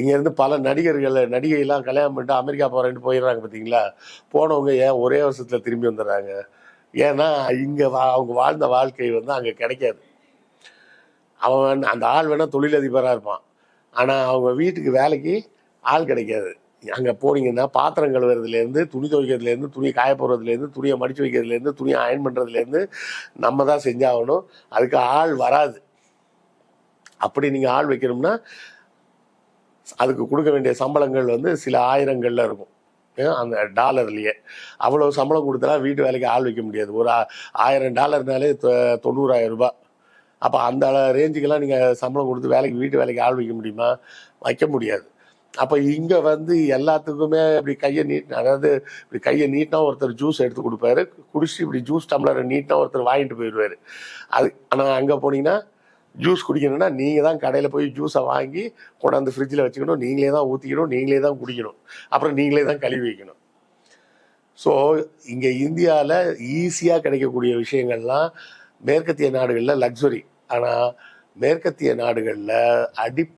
இங்கேருந்து பல நடிகர்கள் நடிகையெல்லாம் கல்யாணம் பண்ணிட்டு அமெரிக்கா போகிறேன்ட்டு போயிடுறாங்க பார்த்தீங்களா போனவங்க ஏன் ஒரே வருஷத்தில் திரும்பி வந்துடுறாங்க? ஏன்னா இங்கே வா அவங்க வாழ்ந்த வாழ்க்கை வந்து அங்கே கிடைக்காது. அவன் அந்த ஆள் வேணால் தொழிலதிபராக இருப்பான். ஆனால் அவங்க வீட்டுக்கு வேலைக்கு ஆள் கிடைக்காது. அங்கே போனீங்கன்னா பாத்திரம் கழுவுறதுலேருந்து துணி துவைக்கிறதுலேருந்து துணி காய போடுறதுலேருந்து துணியை மடித்து வைக்கிறதுலேருந்து துணியை அயன் பண்ணுறதுலேருந்து நம்ம தான் செஞ்சாகணும். அதுக்கு ஆள் வராது. அப்படி நீங்கள் ஆள் வைக்கணும்னா அதுக்கு கொடுக்க வேண்டிய சம்பளங்கள் வந்து சில ஆயிரங்களில் இருக்கும். அந்த டாலர்லேயே. அவ்வளோ சம்பளம் கொடுத்தனா வீட்டு வேலைக்கு ஆள் வைக்க முடியாது. ஒரு ஆயிரம் டாலர்னாலே தொ- தொண்ணூறாயிரம் ரூபாய் அப்போ அந்த ரேஞ்சுக்கெல்லாம் நீங்கள் சம்பளம் கொடுத்து வேலைக்கு வீட்டு வேலைக்கு ஆள் வைக்க முடியுமா? வைக்க முடியாது. அப்போ இங்கே வந்து எல்லாத்துக்குமே இப்படி கையை நீட் அதாவது இப்படி கையை நீட்டினா ஒருத்தர் ஜூஸ் எடுத்து கொடுப்பாரு. குடிச்சு இப்படி ஜூஸ் டம்ளரை நீட்டினா ஒருத்தர் வாங்கிட்டு போயிடுவார். அது ஆனால் அங்கே போனீங்கன்னா ஜூஸ் குடிக்கணும்னா நீங்கள் தான் கடையில் போய் ஜூஸை வாங்கி கொண்டாந்து ஃப்ரிட்ஜில் வச்சுக்கணும். நீங்களே தான் ஊற்றிக்கணும் நீங்களே தான் குடிக்கணும். அப்புறம் நீங்களே தான் கழுவி வைக்கணும். ஸோ இங்கே இந்தியாவில் ஈஸியாக கிடைக்கக்கூடிய விஷயங்கள்லாம் மேற்கத்திய நாடுகளில் லக்ஸுரி ஆனால் மேற்கத்திய நாடுகளில் அடி